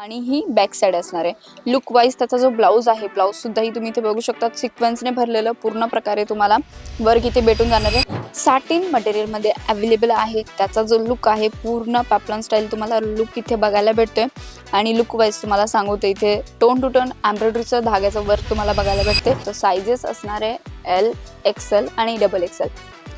आणि ही back side असणार आहे. लुक वाईज त्याचा जो ब्लाऊज आहे ब्लाऊज सुद्धा ही तुम्ही इथे बघू शकता सिक्वेन्सने भरलेलं पूर्ण प्रकारे तुम्हाला वर्क इथे भेटून जाणार आहे. साटीन मटेरियलमध्ये अवेलेबल आहे. त्याचा जो लुक आहे पूर्ण पॅपलॉन स्टाईल तुम्हाला लुक इथे बघायला भेटतोय. आणि लुक वाईज तुम्हाला सांगू तर इथे टोन टू टोन एम्ब्रॉयडरीचं धाग्याचं वर्क तुम्हाला बघायला भेटते तर सायझेस असणार आहे एल एक्सेल आणि डबल एक्सेल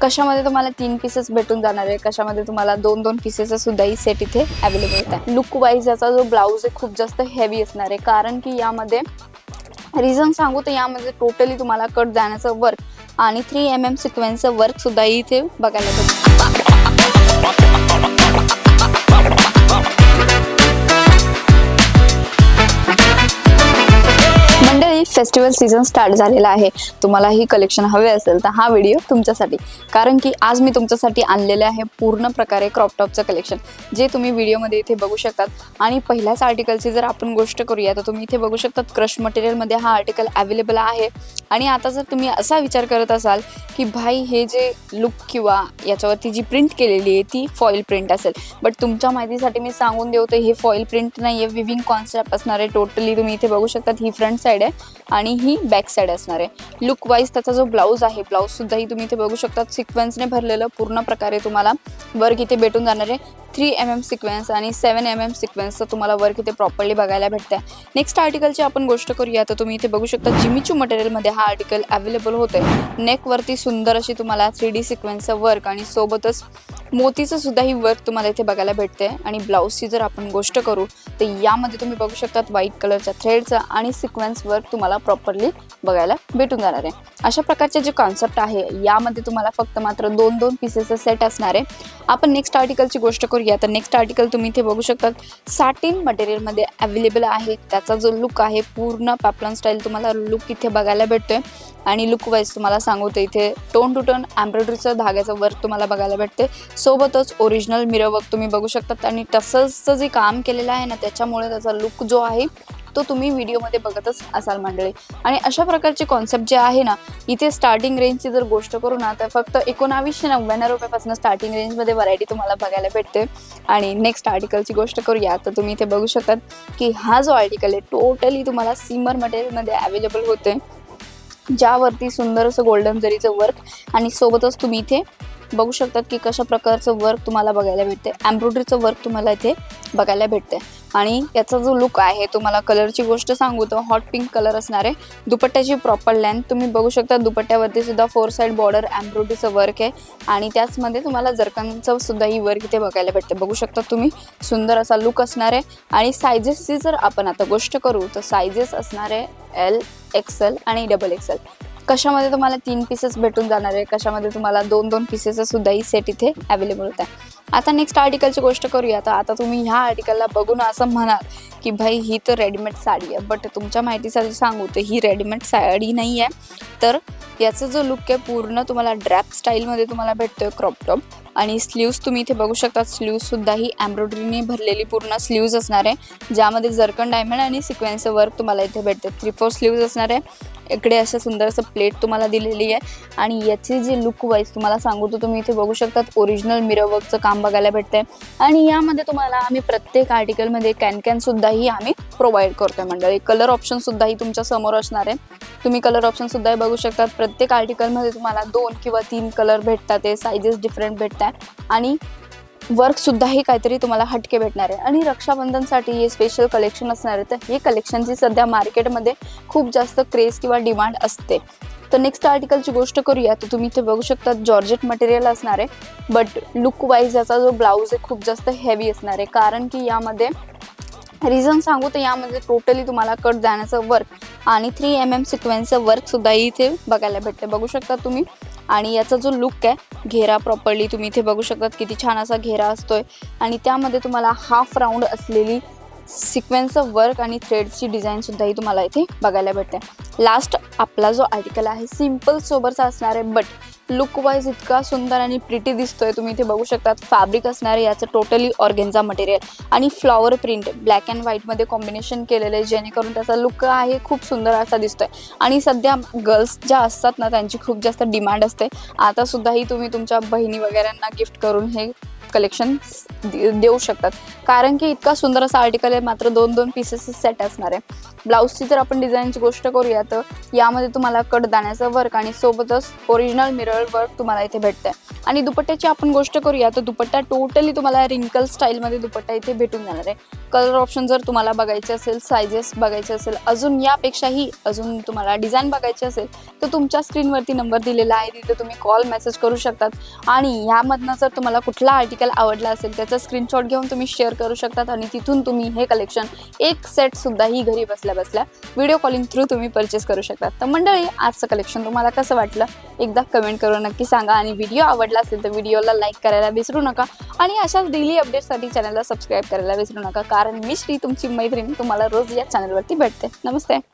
कशामध्ये तुम्हाला तीन पीसेस भेटून जाणार आहे? कशामध्ये तुम्हाला दोन दोन पीसेस सुद्धा ही सेट इथे अवेलेबल होत आहे लुक वाईज याचा जो ब्लाऊज आहे खूप जास्त हेवी असणार आहे. कारण की यामध्ये रिझन सांगू तर यामध्ये टोटली तुम्हाला कट जाण्याचं वर्क आणि थ्री एम एम सिक्वेन्सचं वर्क सुद्धा इथे बघायला भेटतं फेस्टिवल सीझन स्टार्ट झालेला आहे. तुम्हाला ही कलेक्शन हवे असेल तर हा व्हिडिओ तुमच्यासाठी. कारण की आज मी तुमच्यासाठी आणलेले आहे पूर्ण प्रकारे क्रॉपटॉपचं कलेक्शन जे तुम्ही व्हिडिओमध्ये इथे बघू शकतात. आणि पहिल्याच आर्टिकलची जर आपण गोष्ट करूया तर तुम्ही इथे बघू शकतात क्रश मटेरियलमध्ये हा आर्टिकल अवेलेबल आहे. आणि आता जर तुम्ही असा विचार करत असाल की भाई हे जे लुक किंवा याच्यावरती जी प्रिंट केलेली आहे ती फॉईल प्रिंट असेल. बट तुमच्या माहितीसाठी मी सांगून देऊ तर हे फॉईल प्रिंट नाही आहे विविंग कॉन्सेप्ट असणार आहे. टोटली तुम्ही इथे बघू शकतात. ही फ्रंट साईड आहे. आणि ही बॅक साईड असणार आहे. लुक वाईज त्याचा जो ब्लाऊज आहे ब्लाऊज सुद्धा ही तुम्ही इथे बघू शकता सिक्वेन्सने भरलेलं पूर्ण प्रकारे तुम्हाला वर्क इथे भेटून जाणार आहे. थ्री एम एम सिक्वेन्स आणि सेवन एम एम सिक्वेन्सचं तुम्हाला वर्क इथे प्रॉपरली बघायला भेटतं नेक्स्ट आर्टिकलची आपण गोष्ट करूया. तर तुम्ही इथे बघू शकता जिमीचू मटेरियलमध्ये हा आर्टिकल अवेलेबल होते नेकवरती सुंदर अशी तुम्हाला थ्री डी सिक्वेन्सचं वर्क आणि सोबतच मोतीचं सुद्धा ही वर्क तुम्हाला इथे बघायला भेटते आणि ब्लाऊजची जर आपण गोष्ट करू तर यामध्ये तुम्ही बघू शकतात व्हाईट कलरच्या थ्रेडचं आणि सिक्वेन्स वर्क तुम्हाला प्रॉपरली बघायला भेटून जाणार आहे. अशा प्रकारचे जे कॉन्सेप्ट आहे यामध्ये तुम्हाला फक्त मात्र दोन दोन पीसेसचं सेट असणार आहे. आपण नेक्स्ट आर्टिकलची गोष्ट करू करूया. तर नेक्स्ट आर्टिकल तुम्ही इथे बघू शकता साटिन मटेरियलमध्ये अवेलेबल आहे. त्याचा जो लुक आहे पूर्ण पॅपलॉन स्टाईल तुम्हाला लुक इथे बघायला भेटतोय. आणि लुक वाईज तुम्हाला सांगू इथे टोन टू टोन एम्ब्रॉयडरीचं धाग्याचं वर्क तुम्हाला बघायला भेटते सोबतच ओरिजिनल मिरर वर्क तुम्ही बघू शकतात. आणि तसंच जे काम केलेलं आहे ना त्याच्यामुळे त्याचा लुक जो आहे तो तुम्ही व्हिडिओमध्ये बघतच असाल मंडळी. आणि अशा प्रकारचे कॉन्सेप्ट जे आहे ना इथे स्टार्टिंग रेंजची जर गोष्ट करू ना तर फक्त एकोणावीसशे नव्याण्णव रुपयापासून स्टार्टिंग रेंजमध्ये व्हरायटी तुम्हाला बघायला भेटते. आणि नेक्स्ट आर्टिकलची गोष्ट करूया तर तुम्ही इथे बघू शकतात की हा जो आर्टिकल आहे टोटली तुम्हाला सिमर मटेरियलमध्ये अवेलेबल होते. ज्यावरती सुंदर असं गोल्डन जरीचं वर्क आणि सोबतच तुम्ही इथे बघू शकतात की कशा प्रकारचं वर्क तुम्हाला बघायला भेटते. एम्ब्रॉयडरीचं वर्क तुम्हाला इथे बघायला भेटते. आणि याचा जो लुक आहे तुम्हाला कलरची गोष्ट सांगू तर हॉट पिंक कलर असणार आहे. दुपट्ट्याची प्रॉपर लेंथ तुम्ही बघू शकता दुपट्ट्यावरती सुद्धा फोर साईड बॉर्डर एम्ब्रॉयडरीचं वर्क आहे. आणि त्याचमध्ये तुम्हाला जरकांचं सुद्धा ही वर्क इथे बघायला भेटते. बघू शकता तुम्ही सुंदर असा लुक असणार आहे. आणि सायझेसची जर आपण आता गोष्ट करू तर सायझेस असणार आहे एल एक्सेल आणि डबल एक्सेल कशामध्ये तुम्हाला तीन पीसेस भेटून जाणार आहे? कशामध्ये तुम्हाला दोन दोन पीसेस सुद्धा ही सेट इथे अवेलेबल होत आहे आता नेक्स्ट आर्टिकलची गोष्ट करूया. तर आता तुम्ही ह्या आर्टिकलला बघून असं म्हणाल की भाई ही तर रेडीमेड साडी आहे. बट तुमच्या माहितीसाठी सांगू तर ही रेडीमेड साडी नाही आहे. तर याचा जो लुक आहे पूर्ण तुम्हाला ड्रॅप स्टाईलमध्ये तुम्हाला भेटतोय क्रॉप टॉप आणि स्लीव्स तुम्ही इथे बघू शकता स्लीव्स सुद्धा ही एम्ब्रॉयडरीने भरलेली पूर्ण स्लीव्ज असणार आहे. ज्यामध्ये जर्कन डायमंड आणि सिक्वेन्सचं वर्क तुम्हाला इथे भेटते. थ्री फोर स्लीव्ज असणार आहे. इकडे असं सुंदर असं प्लेट तुम्हाला दिलेली आहे. आणि याची जी लुक वाईज तुम्हाला सांगू तर तुम्ही इथे बघू शकतात ओरिजिनल मिरवकचं काम बघायला भेटतंय. आणि यामध्ये तुम्हाला आम्ही प्रत्येक आर्टिकलमध्ये कॅन कॅनसुद्धाही आम्ही प्रोव्हाइड करतोय मंडळी. कलर ऑप्शनसुद्धाही तुमच्यासमोर असणार आहे. तुम्ही कलर ऑप्शनसुद्धाही बघू शकतात. प्रत्येक आर्टिकलमध्ये तुम्हाला दोन किंवा तीन कलर भेटतात. ते सायझेस डिफरंट भेटतात. आणि वर्कसुद्धाही काहीतरी तुम्हाला हटके भेटणार आहे. आणि रक्षाबंधनसाठी हे स्पेशल कलेक्शन असणार आहे. तर हे कलेक्शनची सध्या मार्केटमध्ये खूप जास्त क्रेज किंवा डिमांड असते. तर नेक्स्ट आर्टिकलची गोष्ट करूया. तर तुम्ही इथे बघू शकता जॉर्जेट मटेरियल असणार आहे. बट लुक वाईज याचा जो ब्लाऊज आहे खूप जास्त हेवी असणार आहे. कारण की यामध्ये रिझन सांगू तर यामध्ये टोटली तुम्हाला कट जाण्याचं वर्क आणि थ्री एम एम सिक्वेन्सचं वर्कसुद्धाही इथे बघायला भेटते बघू शकता तुम्ही. आणि याचा जो लुक आहे घेरा प्रॉपरली तुम्ही इथे बघू शकतात किती छान असा घेरा असतोय. आणि त्यामध्ये तुम्हाला हाफ राऊंड असलेली सिक्वेन्सचं वर्क आणि थ्रेडची डिझाईन सुद्धाही तुम्हाला इथे बघायला भेटते. लास्ट आपला जो आर्टिकल आहे सिंपल सोबरचा असणार आहे बट लुक वाईज इतका सुंदर आणि प्रिटी दिसतोय. तुम्ही इथे बघू शकतात फॅब्रिक असणार आहे याचं टोटली ऑर्गेन्झा मटेरियल आणि फ्लॉवर प्रिंट ब्लॅक अँड व्हाईटमध्ये कॉम्बिनेशन केलेलं आहे जेणेकरून त्याचा लुक आहे खूप सुंदर असा दिसतोय. आणि सध्या गर्ल्स ज्या असतात ना त्यांची खूप जास्त डिमांड असते. आता सुद्धाही तुम्ही तुमच्या बहिणी वगैरेंना गिफ्ट करून हे कलेक्शन देऊ शकतात. कारण की इतका सुंदर असा आर्टिकल आहे मात्र दोन दोन पीसेस सेट असणार आहे. ब्लाऊजची जर आपण डिझाईनची गोष्ट करूया तर यामध्ये तुम्हाला कडदाण्याचं वर्क आणि सोबतच ओरिजिनल मिरर वर्क तुम्हाला इथे भेटतंय. आणि दुपट्ट्याची आपण गोष्ट करूया तर दुपट्टा टोटली तुम्हाला रिंकल स्टाईलमध्ये दुपट्टा इथे भेटून जाणार आहे. कलर ऑप्शन जर तुम्हाला बघायचे असेल सायझेस बघायचे असेल अजून यापेक्षाही अजून तुम्हाला डिझाईन बघायची असेल तर तुमच्या स्क्रीनवरती नंबर दिलेला आहे तिथे तुम्ही कॉल मेसेज करू शकतात. आणि ह्यामधनं जर तुम्हाला कुठला आर्टिकल आवडला असेल त्याचा स्क्रीनशॉट घेऊन तुम्ही शेअर करू शकतात आणि तिथून तुम्ही हे कलेक्शन एक सेट ही घरी बसल्या बसल्या व्हिडिओ कॉलिंग थ्रू तुम्ही परचेस करू शकतात. तर मंडळी आजचं कलेक्शन तुम्हाला कसं वाटलं? एकदा कमेंट करून नक्की सांगा आणि व्हिडिओ आवडला असेल तर व्हिडिओला लाईक करायला विसरू नका आणि अशाच डेली अपडेटसाठी चॅनलला सबस्क्राईब करायला विसरू नका कारण मी श्री तुमची मैत्रीण तुम्हाला रोज या चॅनलवरती भेटते. नमस्ते.